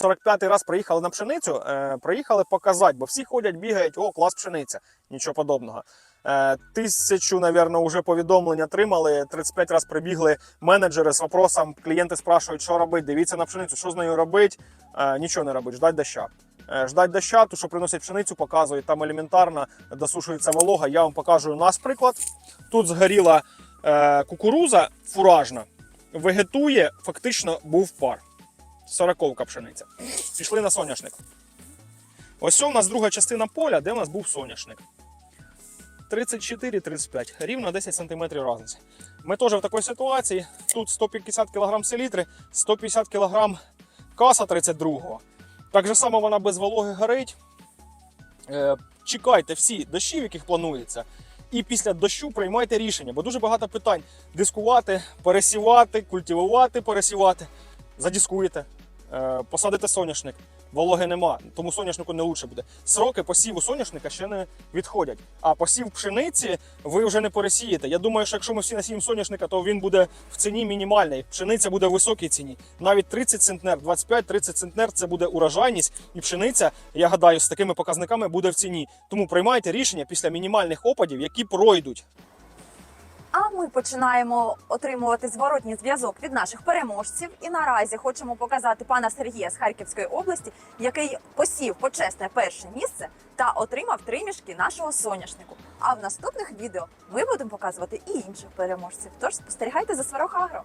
45-й раз приїхали на пшеницю, е, приїхали показати, бо всі ходять, бігають, о, клас пшениця, нічого подобного. Е, тисячу, напевно, вже повідомлень отримали. 35 разів прибігли менеджери з вопросом. Клієнти спрашують, що робити, дивіться на пшеницю, що з нею робити. Е, нічого не робить, ждать доща. Ждать доща, то що приносять пшеницю, показують, там елементарно досушується волога. Я вам покажу нас приклад. Тут згоріла кукуруза фуражна, вегетує, фактично був пар. Сороковка пшениця. Пішли на соняшник. Ось у нас друга частина поля, де у нас був соняшник. 34-35, рівно 10 см різниця. Ми теж в такій ситуації. Тут 150 кг селітри, 150 кг каса 32-го. Так же само вона без вологи горить. Е, чекайте всі дощів, яких планується. І після дощу приймайте рішення, бо дуже багато питань: дискувати, пересівати, культивувати, пересівати. Задіскуєте, посадите соняшник. Вологи нема, тому соняшнику не лучше буде. Сроки посіву соняшника ще не відходять. А посів пшениці ви вже не пересієте. Я думаю, що якщо ми всі насіємо соняшника, то він буде в ціні мінімальній. Пшениця буде в високій ціні. Навіть 30 центнер, 25-30 центнер це буде урожайність, і пшениця, я гадаю, з такими показниками буде в ціні. Тому приймайте рішення після мінімальних опадів, які пройдуть. Ми починаємо отримувати зворотній зв'язок від наших переможців. І наразі хочемо показати пана Сергія з Харківської області, який посів почесне перше місце та отримав три мішки нашого соняшнику. А в наступних відео ми будемо показувати і інших переможців. Тож спостерігайте за Сварог Агро.